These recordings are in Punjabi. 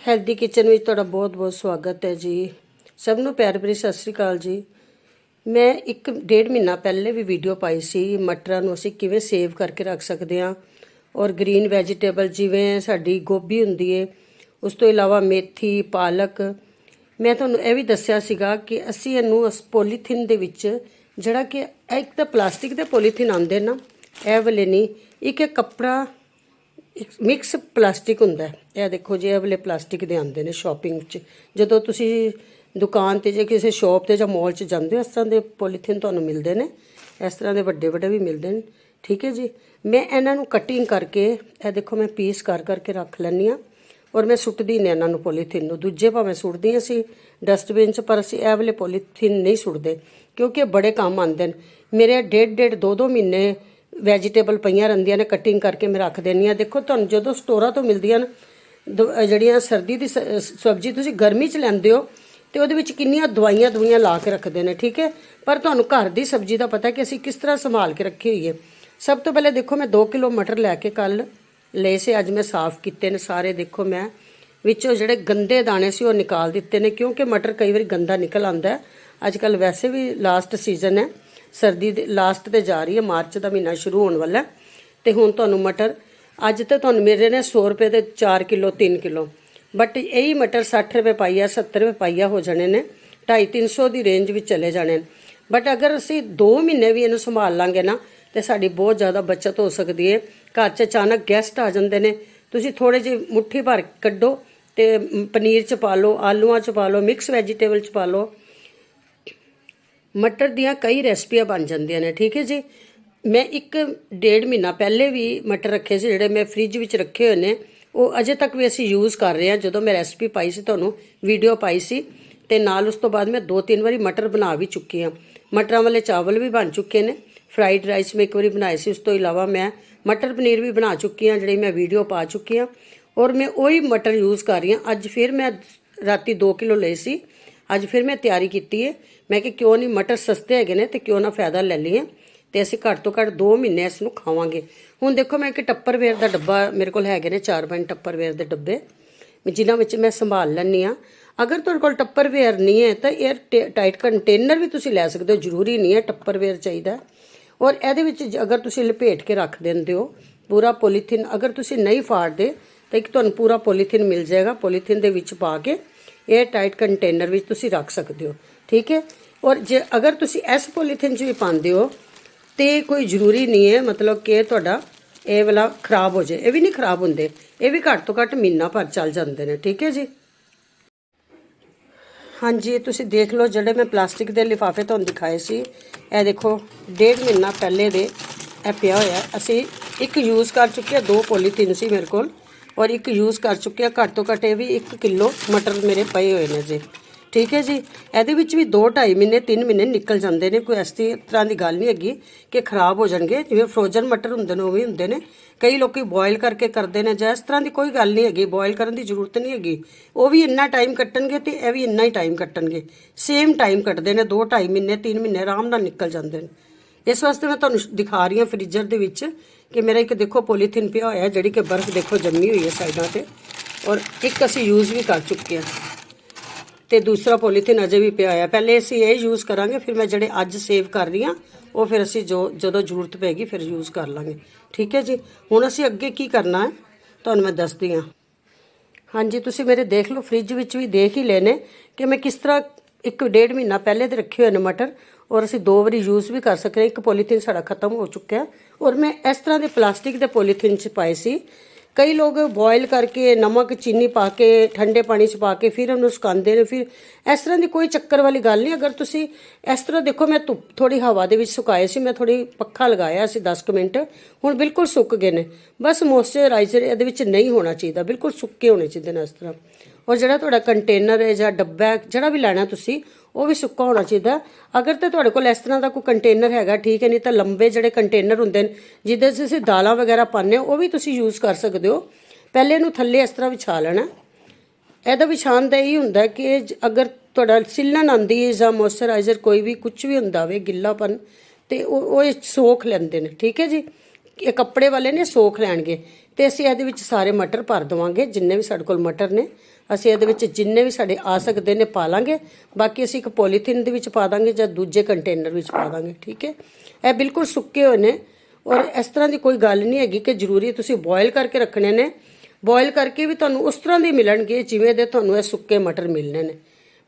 ਹੈਲਦੀ ਕਿਚਨ ਵਿੱਚ ਤੁਹਾਡਾ ਬਹੁਤ-ਬਹੁਤ ਸਵਾਗਤ ਹੈ ਜੀ। ਸਭ ਨੂੰ ਪਿਆਰ ਭਰੀ ਸਤਿ ਸ੍ਰੀ ਅਕਾਲ ਜੀ। ਮੈਂ ਇੱਕ ਡੇਢ ਮਹੀਨਾ ਪਹਿਲੇ ਵੀ ਵੀਡੀਓ ਪਾਈ ਸੀ ਮਟਰਾਂ ਨੂੰ ਅਸੀਂ ਕਿਵੇਂ ਸੇਵ ਕਰਕੇ ਰੱਖ ਸਕਦੇ ਹਾਂ ਔਰ ਗ੍ਰੀਨ ਵੈਜੀਟੇਬਲ ਜਿਵੇਂ ਸਾਡੀ ਗੋਭੀ ਹੁੰਦੀ ਏ, ਉਸ ਤੋਂ ਇਲਾਵਾ ਮੇਥੀ, ਪਾਲਕ। ਮੈਂ ਤੁਹਾਨੂੰ ਇਹ ਵੀ ਦੱਸਿਆ ਸੀਗਾ ਕਿ ਅਸੀਂ ਇਹਨੂੰ ਉਸ ਪੋਲੀਥੀਨ ਦੇ ਵਿੱਚ ਜਿਹੜਾ ਕਿ ਇੱਕ ਤਾਂ ਪਲਾਸਟਿਕ ਦੇ ਪੋਲੀਥੀਨ ਆਉਂਦੇ ਨਾ, ਇਹ ਵਾਲੇ ਨਹੀਂ, ਇੱਕ ਇਹ ਕੱਪੜਾ ਮਿਕਸ ਪਲਾਸਟਿਕ ਹੁੰਦਾ ਇਹ ਦੇਖੋ ਜੀ ਇਹ ਵਾਲੇ ਪਲਾਸਟਿਕ ਦੇ ਆਉਂਦੇ ਨੇ ਸ਼ਾਪਿੰਗ 'ਚ, ਜਦੋਂ ਤੁਸੀਂ ਦੁਕਾਨ ਤੇ ਜੇ ਕਿਸੇ ਸ਼ਾਪ ਤੇ ਜਾਂ ਮਾਲ 'ਚ ਜਾਂਦੇ ਹੋ, ਇਸ ਤਰ੍ਹਾਂ ਦੇ ਪੋਲੀਥੀਨ ਤੁਹਾਨੂੰ ਮਿਲਦੇ ਨੇ। ਇਸ ਤਰ੍ਹਾਂ ਦੇ ਵੱਡੇ ਵੱਡੇ ਵੀ ਮਿਲਦੇ ਨੇ। ਠੀਕ ਹੈ ਜੀ? ਮੈਂ ਇਹਨਾਂ ਨੂੰ ਕਟਿੰਗ ਕਰਕੇ, ਇਹ ਦੇਖੋ ਮੈਂ ਪੀਸ ਕਰ ਕਰਕੇ ਰੱਖ ਲੈਂਦੀ ਆ ਔਰ ਮੈਂ ਸੁੱਟਦੀ ਨੇ ਇਹਨਾਂ ਨੂੰ ਪੋਲੀਥੀਨ ਨੂੰ। ਦੂਜੇ ਭਾਵੇਂ ਸੁੱਟਦੀ ਅਸੀਂ ਡਸਟਬਿਨ 'ਚ, ਪਰ ਅਸੀਂ ਇਹ ਵਾਲੇ ਪੋਲੀਥੀਨ ਨਹੀਂ ਸੁੱਟਦੇ, ਕਿਉਂਕਿ ਇਹ ਬੜੇ ਕੰਮ ਆਉਂਦੇ ਨੇ। ਮੇਰੇ ਡੇਢ ਡੇਢ ਦੋ ਦੋ ਮਹੀਨੇ ਵੈਜੀਟੇਬਲ ਪਈਆਂ ਰਹਿੰਦੀਆਂ ਨੇ ਕਟਿੰਗ ਕਰਕੇ ਮੈਂ ਰੱਖ ਦਿੰਦੀ ਆ ਦੇਖੋ, ਤੁਹਾਨੂੰ ਜਦੋਂ ਸਟੋਰਾਂ ਤੋਂ ਮਿਲਦੀਆਂ ਨੇ, ਦ- ਜਿਹੜੀਆਂ ਸਰਦੀ ਦੀ ਸਬਜ਼ੀ ਤੁਸੀਂ ਗਰਮੀ 'ਚ ਲੈਂਦੇ ਹੋ ਤੇ ਉਹਦੇ ਵਿੱਚ ਕਿੰਨੀਆਂ ਦਵਾਈਆਂ ਦਵਾਈਆਂ ਲਾ ਕੇ ਰੱਖਦੇ ਨੇ, ਠੀਕ ਹੈ? ਪਰ ਤੁਹਾਨੂੰ ਘਰ ਦੀ ਸਬਜ਼ੀ ਦਾ ਪਤਾ ਕਿ ਅਸੀਂ ਕਿਸ ਤਰ੍ਹਾਂ ਸੰਭਾਲ ਕੇ ਰੱਖੀ ਹੋਈ ਹੈ। ਸਭ ਤੋਂ ਪਹਿਲੇ ਦੇਖੋ, ਮੈਂ 2 ਕਿਲੋ ਮਟਰ ਲੈ ਕੇ ਕੱਲ ਲਏ ਸੀ, ਅੱਜ ਮੈਂ ਸਾਫ਼ ਕੀਤੇ ਨੇ ਸਾਰੇ। ਦੇਖੋ, ਮੈਂ ਵਿੱਚੋਂ ਜਿਹੜੇ ਗੰਦੇ ਦਾਣੇ ਸੀ ਉਹ ਨਿਕਾਲ ਦਿੱਤੇ ਨੇ, ਕਿਉਂਕਿ ਮਟਰ ਕਈ ਵਾਰੀ ਗੰਦਾ ਨਿਕਲ ਆਉਂਦਾ ਹੈ। ਅੱਜ ਕੱਲ ਵੈਸੇ ਵੀ ਲਾਸਟ ਸੀਜ਼ਨ ਹੈ। ਸਰਦੀ ਦੇ ਲਾਸਟ ਤੇ ਜਾ ਰਹੀ ਹੈ, ਮਾਰਚ ਦਾ ਮਹੀਨਾ ਸ਼ੁਰੂ ਹੋਣ ਵਾਲਾ ਹੈ। ਤੇ ਹੁਣ ਤੁਹਾਨੂੰ ਮਟਰ, ਅੱਜ ਤੇ ਤੁਹਾਨੂੰ ਮਿਲ ਰਹੇ ਨੇ 100 ਰੁਪਏ ਦੇ 4 ਕਿਲੋ 3 ਕਿਲੋ। ਬਟ ਇਹੀ ਮਟਰ 60 ਰੁਪਏ ਪਾਈਆ 70 ਰੁਪਏ ਪਾਈਆ ਹੋ ਜਾਣੇ ਨੇ। 250 300 ਦੀ ਰੇਂਜ ਵਿੱਚ ਚਲੇ ਜਾਣੇ ਨੇ। ਬਟ ਅਗਰ ਅਸੀਂ 2 ਮਹੀਨੇ ਵੀ ਇਹਨੂੰ ਸੰਭਾਲ ਲਾਂਗੇ ਨਾ, ਤੇ ਸਾਡੀ ਬਹੁਤ ਜ਼ਿਆਦਾ ਬਚਤ ਹੋ ਸਕਦੀ ਹੈ। ਘਰ 'ਚ ਅਚਾਨਕ ਗੈਸਟ ਆ ਜਾਂਦੇ ਨੇ। ਤੁਸੀਂ ਥੋੜੇ ਜਿਹੇ ਮੁੱਠੀ ਭਰ ਕੱਢੋ ਤੇ ਪਨੀਰ 'ਚ ਪਾ ਲਓ, ਆਲੂਆਂ 'ਚ ਪਾ ਲਓ ਮਿਕਸ ਵੈਜੀਟੇਬਲ 'ਚ ਪਾ ਲਓ। ਮਟਰ ਦੀਆਂ ਕਈ ਰੈਸਪੀਆਂ ਬਣ ਜਾਂਦੀਆਂ ਨੇ, ਠੀਕ ਹੈ ਜੀ? ਮੈਂ ਇੱਕ ਡੇਢ ਮਹੀਨਾ ਪਹਿਲੇ ਵੀ ਮਟਰ ਰੱਖੇ ਸੀ, ਜਿਹੜੇ ਮੈਂ ਫ੍ਰਿਜ ਵਿੱਚ ਰੱਖੇ ਹੋਏ ਨੇ, ਉਹ ਅਜੇ ਤੱਕ ਵੀ ਅਸੀਂ ਯੂਜ਼ ਕਰ ਰਹੇ ਹਾਂ। ਜਦੋਂ ਮੈਂ ਰੈਸਪੀ ਪਾਈ ਸੀ, ਤੁਹਾਨੂੰ ਵੀਡੀਓ ਪਾਈ ਸੀ, ਤੇ ਨਾਲ ਉਸ ਤੋਂ ਬਾਅਦ ਮੈਂ ਦੋ ਤਿੰਨ ਵਾਰੀ ਮਟਰ ਬਣਾ ਵੀ ਚੁੱਕੀ ਹਾਂ। ਮਟਰਾਂ ਵਾਲੇ ਚਾਵਲ ਵੀ ਬਣ ਚੁੱਕੇ ਨੇ। ਫਰਾਈਡ ਰਾਈਸ ਮੈਂ ਇੱਕ ਵਾਰੀ ਬਣਾਏ ਸੀ, ਉਸ ਤੋਂ ਇਲਾਵਾ ਮੈਂ ਮਟਰ ਪਨੀਰ ਵੀ ਬਣਾ ਚੁੱਕੀ ਹਾਂ, ਜਿਹੜੀ ਮੈਂ ਵੀਡੀਓ ਪਾ ਚੁੱਕੀ ਹਾਂ। ਔਰ ਮੈਂ ਉਹੀ ਮਟਰ ਯੂਜ਼ ਕਰ ਰਹੀ ਹਾਂ। ਅੱਜ ਫਿਰ ਮੈਂ ਰਾਤੀ 2 ਕਿਲੋ ਲਏ ਸੀ। ਅੱਜ ਫਿਰ ਮੈਂ ਤਿਆਰੀ ਕੀਤੀ ਹੈ ਮੈਂ ਕਿ ਕਿਉਂ ਨਹੀਂ ਮਟਰ ਸਸਤੇ ਹੈਗੇ ਨੇ ਤੇ ਕਿਉਂ ਨਾ ਫਾਇਦਾ ਲੈ ਲਈਏ। ਤੇ ਅਸੀਂ ਘੱਟ ਤੋਂ ਘੱਟ 2 ਮਹੀਨੇ ਇਸ ਨੂੰ ਖਾਵਾਂਗੇ। ਹੁਣ ਦੇਖੋ ਮੈਂ ਕਿ ਟੱਪਰਵੇਅਰ ਦਾ ਡੱਬਾ ਮੇਰੇ ਕੋਲ ਹੈਗੇ ਨੇ 4-5 ਟੱਪਰਵੇਅਰ ਦੇ ਡੱਬੇ। ਮੈਂ ਜਿਨ੍ਹਾਂ ਵਿੱਚ ਮੈਂ ਸੰਭਾਲ ਲੈਂਦੀ ਆ ਅਗਰ ਤੁਹਾਡੇ ਕੋਲ ਟੱਪਰਵੇਅਰ ਨਹੀਂ ਹੈ ਤਾਂ 에ਅਰ ਟਾਈਟ ਕੰਟੇਨਰ ਵੀ ਤੁਸੀਂ ਲੈ ਸਕਦੇ ਹੋ। ਜ਼ਰੂਰੀ ਨਹੀਂ ਹੈ ਟੱਪਰਵੇਅਰ ਚਾਹੀਦਾ। ਔਰ ਇਹਦੇ ਵਿੱਚ ਜ- ਅਗਰ ਤੁਸੀਂ ਲਪੇਟ ਕੇ ਰੱਖ ਦਿੰਦੇ ਹੋ ਪੂਰਾ ਪੋਲੀਥੀਨ, ਅਗਰ ਤੁਸੀਂ ਨਹੀਂ ਫਾੜਦੇ ਤਾਂ ਇੱਕ ਤੁਹਾਨੂੰ ਪੂਰਾ ਪੋਲੀਥੀਨ ਮਿਲ ਜਾਏਗਾ। ਪੋਲੀਥੀਨ ਦੇ ਵਿੱਚ ਪਾ ਕੇ 에ਅਰ ਟਾਈਟ ਕੰਟੇਨਰ ਵਿੱਚ ਤੁਸੀਂ ਰੱਖ ਸਕਦੇ ਹੋ, ਠੀਕ ਹੈ? ਔਰ ਜੇ ਅਗਰ ਤੁਸੀਂ ਇਸ ਪੋਲੀਥੀਨ 'ਚ ਵੀ ਪਾਉਂਦੇ ਹੋ, ਤੇ ਕੋਈ ਜ਼ਰੂਰੀ ਨਹੀਂ ਹੈ ਮਤਲਬ ਕਿ ਤੁਹਾਡਾ ਇਹ ਵਾਲਾ ਖਰਾਬ ਹੋ ਜਾਏ। ਇਹ ਵੀ ਨਹੀਂ ਖਰਾਬ ਹੁੰਦੇ, ਇਹ ਵੀ ਘੱਟ ਤੋਂ ਘੱਟ ਮਹੀਨਾ ਭਰ ਚੱਲ ਜਾਂਦੇ ਨੇ, ਠੀਕ ਹੈ ਜੀ? ਹਾਂਜੀ, ਤੁਸੀਂ ਦੇਖ ਲਓ, ਜਿਹੜੇ ਮੈਂ ਪਲਾਸਟਿਕ ਦੇ ਲਿਫਾਫੇ ਤੁਹਾਨੂੰ ਦਿਖਾਏ ਸੀ, ਇਹ ਦੇਖੋ, ਡੇਢ ਮਹੀਨਾ ਪਹਿਲੇ ਦੇ ਇਹ ਪਿਆ ਹੋਇਆ। ਅਸੀਂ ਇੱਕ ਯੂਜ਼ ਕਰ ਚੁੱਕੇ ਹਾਂ, ਦੋ ਪੋਲੀਥੀਨ ਸੀ ਮੇਰੇ ਕੋਲ। ਔਰ ਇੱਕ ਯੂਜ਼ ਕਰ ਚੁੱਕੇ ਹਾਂ ਘੱਟ ਤੋਂ ਘੱਟ ਇਹ ਵੀ 1 ਕਿਲੋ ਮਟਰ ਮੇਰੇ ਪਏ ਹੋਏ ਨੇ ਜੀ। ਠੀਕ ਹੈ ਜੀ? ਇਹਦੇ ਵਿੱਚ ਵੀ 2 2.5 ਮਹੀਨੇ 3 ਮਹੀਨੇ ਨਿਕਲ ਜਾਂਦੇ ਨੇ, ਕੋਈ ਇਸ ਤਰ੍ਹਾਂ ਦੀ ਗੱਲ ਨਹੀਂ ਹੈਗੀ ਕਿ ਖਰਾਬ ਹੋ ਜਾਣਗੇ। ਜਿਵੇਂ ਫਰੋਜ਼ਨ ਮਟਰ ਹੁੰਦੇ ਨੇ ਉਹ ਵੀ ਹੁੰਦੇ ਨੇ। ਕਈ ਲੋਕੀ ਬੋਇਲ ਕਰਕੇ ਕਰਦੇ ਨੇ ਜਾਂ ਇਸ ਤਰ੍ਹਾਂ ਦੀ ਕੋਈ ਗੱਲ ਨਹੀਂ ਹੈਗੀ ਬੋਇਲ ਕਰਨ ਦੀ ਜ਼ਰੂਰਤ ਨਹੀਂ ਹੈਗੀ। ਉਹ ਵੀ ਇੰਨਾ ਟਾਈਮ ਕੱਟਣਗੇ ਤੇ ਇਹ ਵੀ ਇੰਨਾ ਹੀ ਟਾਈਮ ਕੱਟਣਗੇ। ਸੇਮ ਟਾਈਮ ਕੱਟਦੇ ਨੇ 2 2.5 ਮਹੀਨੇ 3 ਮਹੀਨੇ ਆਰਾਮ ਨਾਲ ਨਿਕਲ ਜਾਂਦੇ ਨੇ। ਇਸ ਵਾਸਤੇ ਮੈਂ ਤੁਹਾਨੂੰ ਦਿਖਾ ਰਹੀ ਹਾਂ ਫ੍ਰੀਜ਼ਰ ਦੇ ਵਿੱਚ ਕਿ ਮੇਰਾ ਇੱਕ ਦੇਖੋ ਪੋਲੀਥੀਨ ਪਿਆ ਹੋਇਆ ਜਿਹੜੀ ਕਿ ਬਰਫ਼ ਦੇਖੋ ਜੰਮੀ ਹੋਈ ਹੈ ਸਾਈਡਾਂ ਤੇ ਔਰ ਇੱਕ ਅਸੀਂ ਯੂਜ਼ ਵੀ ਕਰ ਚੁੱਕੇ ਹਾਂ। ਤੇ ਦੂਸਰਾ ਪੋਲੀਥੀਨ ਅਜੇ ਵੀ ਪਿਆ ਹੋਇਆ ਪਹਿਲੇ ਅਸੀਂ ਇਹ ਯੂਜ਼ ਕਰਾਂਗੇ, ਫਿਰ ਮੈਂ ਜਿਹੜੇ ਅੱਜ ਸੇਵ ਕਰ ਰਹੀ ਹਾਂ, ਉਹ ਫਿਰ ਅਸੀਂ ਜੋ, ਜਦੋਂ ਜ਼ਰੂਰਤ ਪੈਗੀ ਫਿਰ ਯੂਜ਼ ਕਰ ਲਾਂਗੇ। ਠੀਕ ਹੈ ਜੀ? ਹੁਣ ਅਸੀਂ ਅੱਗੇ ਕੀ ਕਰਨਾ ਹੈ? ਤੁਹਾਨੂੰ ਮੈਂ ਦੱਸਦੀ ਹਾਂ। ਹਾਂਜੀ, ਤੁਸੀਂ ਮੇਰੇ ਦੇਖ ਲਓ, ਫ੍ਰਿਜ ਵਿੱਚ ਵੀ ਦੇਖ ਹੀ ਲਏ ਕਿ ਮੈਂ ਕਿਸ ਤਰ੍ਹਾਂ ਇੱਕ ਡੇਢ ਮਹੀਨਾ ਪਹਿਲੇ ਤੇ ਰੱਖੇ ਹੋਏ ਨੇ ਮਟਰ। ਔਰ ਅਸੀਂ ਦੋ ਵਾਰੀ ਯੂਜ਼ ਵੀ ਕਰ ਸਕਦੇ ਹਾਂ। ਇੱਕ ਪੋਲੀਥੀਨ ਸਾਡਾ ਖਤਮ ਹੋ ਚੁੱਕਿਆ ਔਰ ਮੈਂ ਇਸ ਤਰ੍ਹਾਂ ਦੇ ਪਲਾਸਟਿਕ ਦੇ ਪੋਲੀਥੀਨ ਚ ਪਾਏ ਸੀ। ਕਈ ਲੋਕ ਬੋਇਲ ਕਰਕੇ ਨਮਕ, ਚੀਨੀ ਪਾ ਕੇ, ਠੰਡੇ ਪਾਣੀ 'ਚ ਪਾ ਕੇ ਫਿਰ ਉਹਨੂੰ ਸੁਕਾਉਂਦੇ ਨੇ। ਫਿਰ ਇਸ ਤਰ੍ਹਾਂ ਦੀ ਕੋਈ ਚੱਕਰ ਵਾਲੀ ਗੱਲ ਨਹੀਂ। ਅਗਰ ਤੁਸੀਂ ਇਸ ਤਰ੍ਹਾਂ ਦੇਖੋ, ਮੈਂ ਧੁੱਪ ਥੋੜੀ ਹਵਾ ਦੇ ਵਿੱਚ ਸੁਕਾਏ ਸੀ। ਮੈਂ ਥੋੜੀ ਪੱਖਾ ਲਗਾਇਆ ਸੀ 10 ਕੁ ਮਿੰਟ। ਹੁਣ ਬਿਲਕੁਲ ਸੁੱਕ ਗਏ ਨੇ। ਬਸ ਮੋਇਸਚਰਾਈਜ਼ਰ ਇਹਦੇ ਵਿੱਚ ਨਹੀਂ ਹੋਣਾ ਚਾਹੀਦਾ। ਬਿਲਕੁਲ ਸੁੱਕੇ ਹੋਣੇ ਚਾਹੀਦੇ ਨੇ ਇਸ ਤਰ੍ਹਾਂ। ਔਰ ਜਿਹੜਾ ਤੁਹਾਡਾ ਕੰਟੇਨਰ ਹੈ ਜਾਂ ਡੱਬਾ ਹੈ, ਜਿਹੜਾ ਵੀ ਲੈਣਾ ਤੁਸੀਂ, ਉਹ ਵੀ ਸੁੱਕਾ ਹੋਣਾ ਚਾਹੀਦਾ। ਅਗਰ ਤੇ ਤੁਹਾਡੇ ਕੋਲ ਇਸ ਤਰ੍ਹਾਂ ਦਾ ਕੋਈ ਕੰਟੇਨਰ ਹੈਗਾ, ਠੀਕ ਹੈ, ਨਹੀਂ ਤਾਂ ਲੰਬੇ ਜਿਹੜੇ ਕੰਟੇਨਰ ਹੁੰਦੇ ਨੇ, ਜਿਹਦੇ 'ਚ ਅਸੀਂ ਦਾਲਾਂ ਵਗੈਰਾ ਪਾਉਂਦੇ ਹਾਂ, ਉਹ ਵੀ ਤੁਸੀਂ ਯੂਜ਼ ਕਰ ਸਕਦੇ ਹੋ। ਪਹਿਲੇ ਇਹਨੂੰ ਥੱਲੇ ਇਸ ਤਰ੍ਹਾਂ ਵਿਛਾ ਲੈਣਾ। ਇਹਦਾ ਵਿਛਾਉਣ ਦਾ ਇਹ ਹੁੰਦਾ ਕਿ ਜ- ਅਗਰ ਤੁਹਾਡਾ ਸਿੱਲਣ ਆਉਂਦੀ ਹੈ ਜਾਂ ਮੋਇਸਚਰਾਈਜ਼ਰ ਕੋਈ ਵੀ ਕੁਝ ਵੀ ਹੁੰਦਾ ਹੋਵੇ ਗਿੱਲਾਪਨ, ਤੇ ਉਹ ਉਹ ਇਹ ਸੋਖ ਲੈਂਦੇ ਨੇ, ਠੀਕ ਹੈ ਜੀ? ਇਹ ਕੱਪੜੇ ਵਾਲੇ ਨੇ ਸੋਖ ਲੈਣਗੇ ਤੇ ਅਸੀਂ ਇਹਦੇ ਵਿੱਚ ਸਾਰੇ ਮਟਰ ਭਰ ਦਵਾਂਗੇ, ਜਿੰਨੇ ਵੀ ਸਾਡੇ ਕੋਲ ਮਟਰ ਨੇ। ਅਸੀਂ ਇਹਦੇ ਵਿੱਚ ਜਿੰਨੇ ਵੀ ਸਾਡੇ ਆ ਸਕਦੇ ਨੇ ਪਾ ਲਾਂਗੇ। ਬਾਕੀ ਅਸੀਂ ਇੱਕ ਪੋਲੀਥੀਨ ਦੇ ਵਿੱਚ ਪਾ ਦਾਂਗੇ ਜਾਂ ਦੂਜੇ ਕੰਟੇਨਰ ਵਿੱਚ ਪਾ ਦਾਂਗੇ, ਠੀਕ ਹੈ? ਇਹ ਬਿਲਕੁਲ ਸੁੱਕੇ ਹੋਏ ਨੇ ਔਰ ਇਸ ਤਰ੍ਹਾਂ ਦੀ ਕੋਈ ਗੱਲ ਨਹੀਂ ਹੈਗੀ ਕਿ ਜ਼ਰੂਰੀ ਤੁਸੀਂ ਬੋਇਲ ਕਰਕੇ ਰੱਖਣੇ ਨੇ। ਬੋਇਲ ਕਰਕੇ ਵੀ ਤੁਹਾਨੂੰ ਉਸ ਤਰ੍ਹਾਂ ਦੇ ਮਿਲਣਗੇ ਜਿਵੇਂ ਦੇ ਤੁਹਾਨੂੰ ਇਹ ਸੁੱਕੇ ਮਟਰ ਮਿਲਣੇ ਨੇ।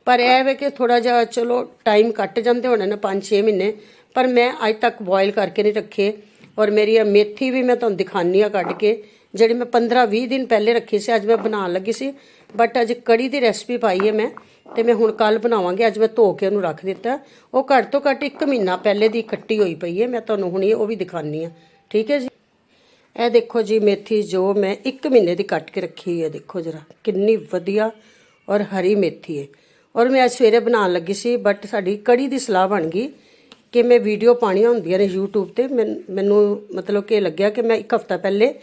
ਪਰ ਇਹ ਵੇ ਕਿ ਥੋੜਾ ਜਿਹਾ ਚਲੋ ਟਾਈਮ ਕੱਟ ਜਾਂਦੇ ਹੋਣੇ ਨੇ 5-6 ਮਹੀਨੇ। ਪਰ ਮੈਂ ਅੱਜ ਤੱਕ ਬੋਇਲ ਕਰਕੇ ਨਹੀਂ ਰੱਖੇ। ਔਰ ਮੇਰੀ ਇਹ ਮੇਥੀ ਵੀ ਮੈਂ ਤੁਹਾਨੂੰ ਦਿਖਾਨੀ ਆ ਕੱਢ ਕੇ, ਜਿਹੜੀ ਮੈਂ 15-20 ਦਿਨ ਪਹਿਲੇ ਰੱਖੀ ਸੀ, ਅੱਜ ਮੈਂ ਬਣਾਉਣ ਲੱਗੀ ਸੀ। ਬਟ ਅੱਜ ਕੜੀ ਦੀ ਰੈਸਪੀ ਪਾਈ ਹੈ ਮੈਂ, ਤੇ ਮੈਂ ਹੁਣ ਕੱਲ ਬਣਾਵਾਂਗੀ, ਅੱਜ ਮੈਂ ਧੋ ਕੇ ਉਹਨੂੰ ਰੱਖ ਦਿੱਤਾ। ਉਹ ਘੱਟ ਤੋਂ ਘੱਟ 1 ਮਹੀਨਾ ਪਹਿਲੇ ਦੀ ਇਕੱਠੀ ਹੋਈ ਪਈ ਹੈ, ਮੈਂ ਤੁਹਾਨੂੰ ਹੁਣੀ ਉਹ ਵੀ ਦਿਖਾਨੀ ਆ ਠੀਕ ਹੈ ਜੀ? ਇਹ ਦੇਖੋ ਜੀ ਮੇਥੀ ਜੋ ਮੈਂ 1 ਮਹੀਨੇ ਦੀ ਕੱਟ ਕੇ ਰੱਖੀ ਹੋਈ ਹੈ, ਦੇਖੋ ਜਰਾ, ਕਿੰਨੀ ਵਧੀਆ ਔਰ ਹਰੀ ਮੇਥੀ ਹੈ। ਔਰ ਮੈਂ ਅੱਜ ਸਵੇਰੇ ਬਣਾਉਣ ਲੱਗੀ ਸੀ ਬਟ ਸਾਡੀ ਕੜੀ ਦੀ ਸਲਾਹ ਬਣ ਗਈ। ਕਿ ਮੈਂ ਵੀਡੀਓ ਪਾਣੀਆਂ ਹੁੰਦੀਆਂ ਨੇ YouTube ਤੇ। ਮੈਨ- ਮੈਨੂੰ ਮਤਲਬ ਕਿ ਲੱਗਿਆ ਕਿ ਮੈਂ ਇੱਕ ਹਫਤਾ ਪਹਿਲੇ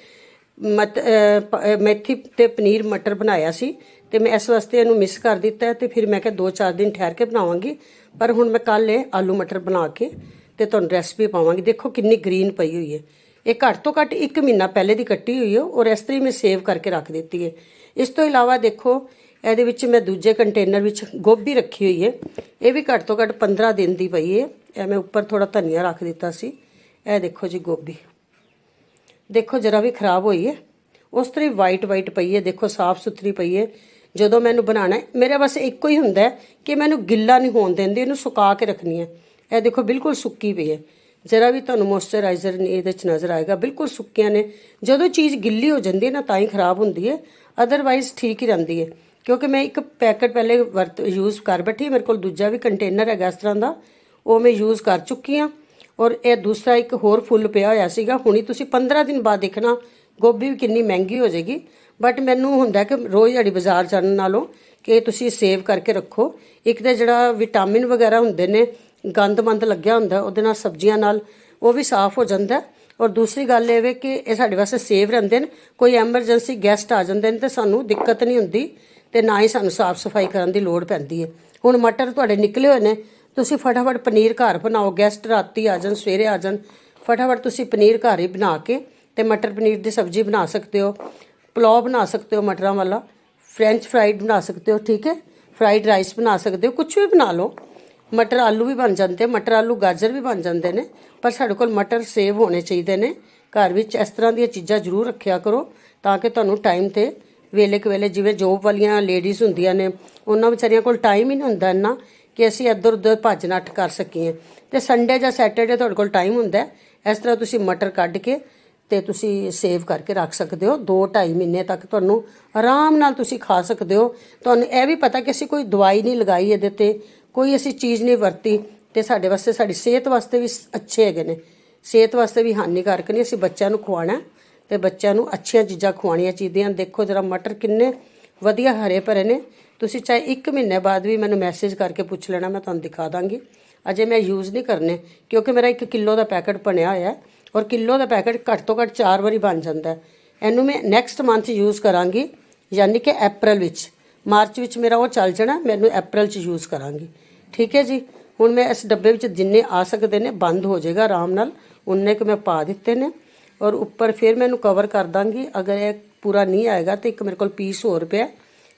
ਮਤ ਅਹ, ਪ- ਮੇਥੀ ਤੇ ਪਨੀਰ ਮਟਰ ਬਣਾਇਆ ਸੀ ਤੇ ਮੈਂ ਇਸ ਵਾਸਤੇ ਇਹਨੂੰ ਮਿਸ ਕਰ ਦਿੱਤਾ ਹੈ ਤੇ ਫਿਰ ਮੈਂ ਕਿਹਾ 2-4 ਦਿਨ ਠਹਿਰ ਕੇ ਬਣਾਵਾਂਗੀ। ਪਰ ਹੁਣ ਮੈਂ ਕੱਲ ਇਹ ਆਲੂ ਮਟਰ ਬਣਾ ਕੇ ਤੇ ਤੁਹਾਨੂੰ ਰੈਸਪੀ ਪਾਵਾਂਗੀ। ਦੇਖੋ ਕਿੰਨੀ ਗ੍ਰੀਨ ਪਈ ਹੋਈ ਹੈ। ਇਹ ਘੱਟ ਤੋਂ ਘੱਟ 1 ਮਹੀਨਾ ਪਹਿਲੇ ਦੀ ਕੱਟੀ ਹੋਈ ਹੈ ਔਰ ਇਸ ਤਰ੍ਹਾਂ ਹੀ ਮੈਂ ਸੇਵ ਕਰਕੇ ਰੱਖ ਦਿੱਤੀ ਹੈ। ਇਸ ਤੋਂ ਇਲਾਵਾ ਦੇਖੋ ਇਹਦੇ ਵਿੱਚ ਮੈਂ ਦੂਜੇ ਕੰਟੇਨਰ ਵਿੱਚ ਗੋਭੀ ਰੱਖੀ ਹੋਈ ਹੈ। ਇਹ ਵੀ ਘੱਟ ਤੋਂ ਘੱਟ 15 ਦਿਨ ਦੀ ਪਈ ਹੈ। ਇਹ ਮੈਂ ਉੱਪਰ ਥੋੜਾ ਧਨੀਆ ਰੱਖ ਦਿੱਤਾ ਸੀ। ਇਹ ਦੇਖੋ ਜੀ ਗੋਭੀ। ਦੇਖੋ ਜਰਾ ਵੀ ਖਰਾਬ ਹੋਈ ਹੈ। ਉਸ ਤਰ੍ਹਾਂ ਵਾਈਟ ਵਾਈਟ ਪਈ ਹੈ। ਦੇਖੋ ਸਾਫ਼ ਸੁਥਰੀ ਪਈ ਹੈ। ਜਦੋਂ ਮੈਨੂੰ ਬਣਾਣਾ ਹੈ, ਮੇਰੇ ਬਸ ਇੱਕੋ ਹੀ ਹੁੰਦਾ ਕਿ ਮੈਨੂੰ ਗਿੱਲਾ ਨਹੀਂ ਹੋਣ ਦਿੰਦੀ, ਇਹਨੂੰ ਸੁਕਾ ਕੇ ਰੱਖਣੀ ਹੈ। ਇਹ ਦੇਖੋ ਬਿਲਕੁਲ ਸੁੱਕੀ ਪਈ ਹੈ। ਜਰਾ ਵੀ ਤੁਹਾਨੂੰ ਮੋਇਸਚਰਾਈਜ਼ਰ ਨਹੀਂ ਇਹਦੇ ਚ ਨਜ਼ਰ ਆਏਗਾ। ਬਿਲਕੁਲ ਸੁੱਕੀਆਂ ਨੇ। ਜਦੋਂ ਚੀਜ਼ ਗਿੱਲੀ ਹੋ ਜਾਂਦੀ ਹੈ ਨਾ, ਤਾਂ ਹੀ ਖਰਾਬ ਹੁੰਦੀ ਹੈ। ਅਦਰਵਾਈਜ਼ ਠੀਕ ਹੀ ਰਹਿੰਦੀ ਹੈ। ਕਿਉਂਕਿ ਮੈਂ ਇੱਕ ਪੈਕਟ ਪਹਿਲੇ ਵਰਤ ਯੂਜ਼ ਕਰ ਬੈਠੀ ਮੇਰੇ ਕੋਲ ਦੂਜਾ ਵੀ ਕੰਟੇਨਰ ਹੈਗਾ ਇਸ ਤਰ੍ਹਾਂ ਦਾ। ਉਹ ਮੈਂ ਯੂਜ਼ ਕਰ ਚੁੱਕੀ ਹਾਂ। ਔਰ ਇਹ ਦੂਸਰਾ ਇੱਕ ਹੋਰ ਫੁੱਲ ਪਿਆ ਹੋਇਆ ਸੀਗਾ। ਹੁਣੀ ਤੁਸੀਂ 15 ਦਿਨ ਬਾਅਦ ਦੇਖਣਾ, ਗੋਭੀ ਵੀ ਕਿੰਨੀ ਮਹਿੰਗੀ ਹੋ ਜਾਏਗੀ। ਬਟ ਮੈਨੂੰ ਹੁੰਦਾ ਕਿ ਰੋਜ਼ ਜਿਹੜੀ ਬਾਜ਼ਾਰ ਜਾਣ ਨਾਲੋਂ ਕਿ ਤੁਸੀਂ ਸੇਵ ਕਰਕੇ ਰੱਖੋ। ਇੱਕ ਤਾਂ ਜਿਹੜਾ ਵਿਟਾਮਿਨ ਵਗੈਰਾ ਹੁੰਦੇ ਨੇ, ਗੰਦਮੰਦ ਲੱਗਿਆ ਹੁੰਦਾ, ਉਹਦੇ ਨਾਲ ਸਬਜ਼ੀਆਂ ਨਾਲ ਉਹ ਵੀ ਸਾਫ਼ ਹੋ ਜਾਂਦਾ ਔਰ ਦੂਸਰੀ ਗੱਲ ਇਹ ਵੇ ਕਿ ਇਹ ਸਾਡੇ ਵਾਸਤੇ ਸੇਵ ਰਹਿੰਦੇ ਨੇ। ਕੋਈ ਐਮਰਜੈਂਸੀ ਗੈਸਟ ਆ ਜਾਂਦੇ ਨੇ ਤੇ ਸਾਨੂੰ ਦਿੱਕਤ ਨਹੀਂ ਹੁੰਦੀ ਤੇ ਨਾ ਹੀ ਸਾਨੂੰ ਸਾਫ਼ ਸਫ਼ਾਈ ਕਰਨ ਦੀ ਲੋੜ ਪੈਂਦੀ ਹੈ। ਹੁਣ ਮਟਰ ਤੁਹਾਡੇ ਨਿਕਲੇ ਹੋਏ ਨੇ ਤੁਸੀਂ ਫਟਾਫਟ ਪਨੀਰ ਘਰ ਬਣਾਓ ਗੈਸਟ ਰਾਤੀ ਆ ਜਾਣ, ਸਵੇਰੇ ਆ ਜਾਣ। ਫਟਾਫਟ ਤੁਸੀਂ ਪਨੀਰ ਘਰ ਹੀ ਬਣਾ ਕੇ ਤੇ ਮਟਰ ਪਨੀਰ ਦੀ ਸਬਜ਼ੀ ਬਣਾ ਸਕਦੇ ਹੋ, ਪੁਲਾਓ ਬਣਾ ਸਕਦੇ ਹੋ ਮਟਰਾਂ ਵਾਲਾ ਫ੍ਰੈਂਚ ਫਰਾਈਡ ਬਣਾ ਸਕਦੇ ਹੋ, ਠੀਕ ਹੈ? ਫਰਾਈਡ ਰਾਈਸ ਬਣਾ ਸਕਦੇ ਹੋ ਕੁਝ ਵੀ ਬਣਾ ਲਓ। ਮਟਰ ਆਲੂ ਵੀ ਬਣ ਜਾਂਦੇ, ਮਟਰ ਆਲੂ ਗਾਜਰ ਵੀ ਬਣ ਜਾਂਦੇ ਨੇ, ਪਰ ਸਾਡੇ ਕੋਲ ਮਟਰ ਸੇਵ ਹੋਣੇ ਚਾਹੀਦੇ ਨੇ। ਘਰ ਵਿੱਚ ਇਸ ਤਰ੍ਹਾਂ ਦੀਆਂ ਚੀਜ਼ਾਂ ਜ਼ਰੂਰ ਰੱਖਿਆ ਕਰੋ, ਤਾਂ ਕਿ ਤੁਹਾਨੂੰ ਟਾਈਮ ਤੇ ਵੇਲੇ ਕੁ ਵੇਲੇ ਜਿਵੇਂ ਜੋਬ ਵਾਲੀਆਂ ਲੇਡੀਜ਼ ਹੁੰਦੀਆਂ ਨੇ, ਉਹਨਾਂ ਵਿਚਾਰੀਆਂ ਕੋਲ ਟਾਈਮ ਹੀ ਨਹੀਂ ਹੁੰਦਾ ਇੰਨਾ। ਕਿ ਅਸੀਂ ਇੱਧਰ ਉੱਧਰ ਭੱਜ ਨੱਠ ਕਰ ਸਕੀਏ। ਤੇ ਸੰਡੇ ਜਾਂ ਸੈਟਰਡੇ ਤੁਹਾਡੇ ਕੋਲ ਟਾਈਮ ਹੁੰਦਾ ਇਸ ਤਰ੍ਹਾਂ ਤੁਸੀਂ ਮਟਰ ਕੱਢ ਕੇ ਤੇ ਤੁਸੀਂ ਸੇਵ ਕਰਕੇ ਰੱਖ ਸਕਦੇ ਹੋ। 2-2.5 ਮਹੀਨੇ ਤੱਕ ਤੁਹਾਨੂੰ ਆਰਾਮ ਨਾਲ ਤੁਸੀਂ ਖਾ ਸਕਦੇ ਹੋ। ਤੁਹਾਨੂੰ ਇਹ ਵੀ ਪਤਾ ਕਿ ਅਸੀਂ ਕੋਈ ਦਵਾਈ ਨਹੀਂ ਲਗਾਈ ਇਹਦੇ ਤੇ। ਕੋਈ ਅਸੀਂ ਚੀਜ਼ ਨਹੀਂ ਵਰਤੀ। ਤੇ ਸਾਡੇ ਵਾਸਤੇ, ਸਾਡੀ ਸਿਹਤ ਵਾਸਤੇ ਵੀ ਅੱਛੇ ਹੈਗੇ ਨੇ। ਸਿਹਤ ਵਾਸਤੇ ਵੀ ਹਾਨੀਕਾਰਕ ਨਹੀਂ। ਅਸੀਂ ਬੱਚਿਆਂ ਨੂੰ ਖਵਾਉਣਾ ਹੈ। ਤੇ ਬੱਚਿਆਂ ਨੂੰ ਅੱਛੀਆਂ ਚੀਜ਼ਾਂ ਖਵਾਉਣੀਆਂ ਚਾਹੀਦੀਆਂ ਦੇਖੋ ਜਰਾ ਮਟਰ ਕਿੰਨੇ ਵਧੀਆ ਹਰੇ ਭਰੇ ਨੇ। ਤੁਸੀਂ ਚਾਹੇ 1 ਮਹੀਨੇ ਬਾਅਦ ਵੀ ਮੈਨੂੰ ਮੈਸੇਜ ਕਰਕੇ ਪੁੱਛ ਲੈਣਾ, ਮੈਂ ਤੁਹਾਨੂੰ ਦਿਖਾ ਦਾਂਗੀ। ਅਜੇ ਮੈਂ ਯੂਜ਼ ਨਹੀਂ ਕਰਨੇ, ਕਿਉਂਕਿ ਮੇਰਾ 1 ਕਿਲੋ ਦਾ ਪੈਕਟ ਬਣਿਆ ਹੋਇਆ ਹੈ ਔਰ ਕਿਲੋ ਦਾ ਪੈਕਟ ਘੱਟ ਤੋਂ ਘੱਟ 4 ਵਾਰੀ ਬਣ ਜਾਂਦਾ ਹੈ। ਇਹਨੂੰ ਮੈਂ ਨੈਕਸਟ ਮੰਥ ਯੂਜ਼ ਕਰਾਂਗੀ, ਯਾਨੀ ਕਿ April ਵਿੱਚ। ਮਾਰਚ ਵਿੱਚ ਮੇਰਾ ਉਹ ਚੱਲ ਜਾਣਾ, ਮੈਨੂੰ April 'ਚ ਯੂਜ਼ ਕਰਾਂਗੀ। ਠੀਕ ਹੈ ਜੀ? ਹੁਣ ਮੈਂ ਇਸ ਡੱਬੇ ਵਿੱਚ ਜਿੰਨੇ ਆ ਸਕਦੇ ਨੇ, ਬੰਦ ਹੋ ਜਾਏਗਾ ਆਰਾਮ ਨਾਲ, ਉਨੇ ਕੁ ਮੈਂ ਪਾ ਦਿੱਤੇ ਨੇ। ਔਰ ਉੱਪਰ ਫਿਰ ਮੈਂ ਇਹਨੂੰ ਕਵਰ ਕਰ ਦਾਂਗੀ। ਅਗਰ ਇਹ ਪੂਰਾ ਨਹੀਂ ਆਏਗਾ, ਤੇ ਇੱਕ ਮੇਰੇ ਕੋਲ ਪੀਸ ਹੋਰ ਪਿਆ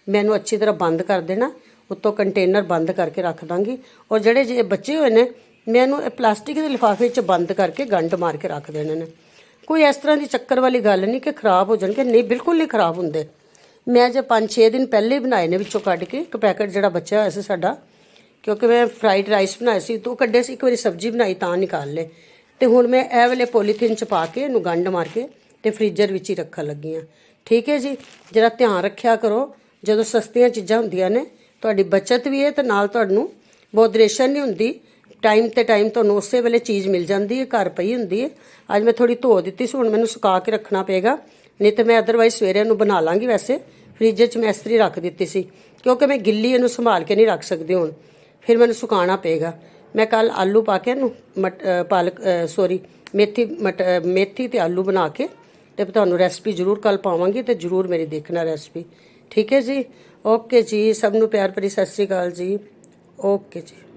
ਮੈਨੂੰ ਅੱਛੀ ਤਰ੍ਹਾਂ ਬੰਦ ਕਰ ਦੇਣਾ, ਉੱਤੋਂ ਕੰਟੇਨਰ ਬੰਦ ਕਰਕੇ ਰੱਖ ਦਾਂਗੀ। ਔਰ ਜਿਹੜੇ ਜੇ ਬੱਚੇ ਹੋਏ ਨੇ ਮੈਂ ਇਹਨੂੰ ਇਹ ਪਲਾਸਟਿਕ ਦੇ ਲਿਫਾਫੇ 'ਚ ਬੰਦ ਕਰਕੇ ਗੰਢ ਮਾਰ ਕੇ ਰੱਖ ਦੇਣੇ ਨੇ। ਕੋਈ ਇਸ ਤਰ੍ਹਾਂ ਦੀ ਚੱਕਰ ਵਾਲੀ ਗੱਲ ਨਹੀਂ ਕਿ ਖਰਾਬ ਹੋ ਜਾਣਗੇ। ਨਹੀਂ, ਬਿਲਕੁਲ ਨਹੀਂ ਖਰਾਬ ਹੁੰਦੇ। ਮੈਂ ਜੇ 5-6 ਦਿਨ ਪਹਿਲੇ ਹੀ ਬਣਾਏ ਨੇ ਵਿੱਚੋਂ ਕੱਢ ਕੇ, ਇੱਕ ਪੈਕਟ ਜਿਹੜਾ ਬਚਿਆ ਹੋਇਆ ਸੀ ਸਾਡਾ, ਕਿਉਂਕਿ ਮੈਂ ਫਰਾਈਡ ਰਾਈਸ ਬਣਾਏ ਸੀ, ਤੂੰ ਕੱਢੇ ਸੀ, ਇੱਕ ਵਾਰੀ ਸਬਜ਼ੀ ਬਣਾਈ ਤਾਂ ਨਿਕਾਲ ਲਏ। ਤੇ ਹੁਣ ਮੈਂ ਇਹ ਵਾਲੇ ਪੋਲੀਥੀਨ ਚ ਪਾ ਕੇ ਇਹਨੂੰ ਗੰਢ ਮਾਰ ਕੇ ਤੇ ਫ੍ਰੀਜ਼ਰ ਵਿੱਚ ਹੀ ਰੱਖਣ ਲੱਗੀ ਆ ਠੀਕ ਹੈ ਜੀ ਜਿਹੜਾ ਧਿਆਨ ਰੱਖਿਆ ਕਰੋ। ਜਦੋਂ ਸਸਤੀਆਂ ਚੀਜ਼ਾਂ ਹੁੰਦੀਆਂ ਨੇ, ਤੁਹਾਡੀ ਬਚਤ ਵੀ ਹੈ ਤੇ ਨਾਲ ਤੁਹਾਨੂੰ ਬੋਦਰੇਸ਼ਨ ਨਹੀਂ ਹੁੰਦੀ। ਟਾਈਮ ਤੇ ਟਾਈਮ ਤੁਹਾਨੂੰ ਉਸੇ ਵੇਲੇ ਚੀਜ਼ ਮਿਲ ਜਾਂਦੀ ਹੈ, ਘਰ ਪਈ ਹੁੰਦੀ ਹੈ। ਅੱਜ ਮੈਂ ਥੋੜੀ ਧੋ ਦਿੱਤੀ ਸੀ, ਹੁਣ ਮੈਨੂੰ ਸੁਕਾ ਕੇ ਰੱਖਣਾ ਪਏਗਾ। ਨਹੀਂ ਤੇ ਮੈਂ ਅਦਰਵਾਈਜ਼ ਸਵੇਰੇ ਇਹਨੂੰ ਬਣਾ ਲਾਂਗੀ ਵੈਸੇ। ਫ੍ਰਿਜ 'ਚ ਮੈਂ ਇਸਤਰੀ ਰੱਖ ਦਿੱਤੀ ਸੀ, ਕਿਉਂਕਿ ਮੈਂ ਗਿੱਲੀ ਇਹਨੂੰ ਸੰਭਾਲ ਕੇ ਨਹੀਂ ਰੱਖ ਸਕਦੀ ਹੁਣ। ਫਿਰ ਮੈਨੂੰ ਸੁਕਾਉਣਾ ਪਏਗਾ। ਮੈਂ ਕੱਲ ਆਲੂ ਪਾ ਕੇ ਇਹਨੂੰ ਮਟ- ਪਾਲਕ ਸੋਰੀ ਮੇਥੀ, ਮਟ- ਮੇਥੀ ਤੇ ਆਲੂ ਬਣਾ ਕੇ ਤੇ ਤੁਹਾਨੂੰ ਰੈਸਪੀ ਜ਼ਰੂਰ ਕੱਲ ਪਾਵਾਂਗੀ ਤੇ ਜ਼ਰੂਰ ਮੇਰੀ ਦੇਖਣਾ ਰੈਸਪੀ ਠੀਕ ਹੈ ਜੀ? ਓਕੇ ਜੀ, ਸਭ ਨੂੰ ਪਿਆਰ ਭਰੀ ਸਤਿ ਸ਼੍ਰੀ ਅਕਾਲ ਜੀ। ਓਕੇ ਜੀ।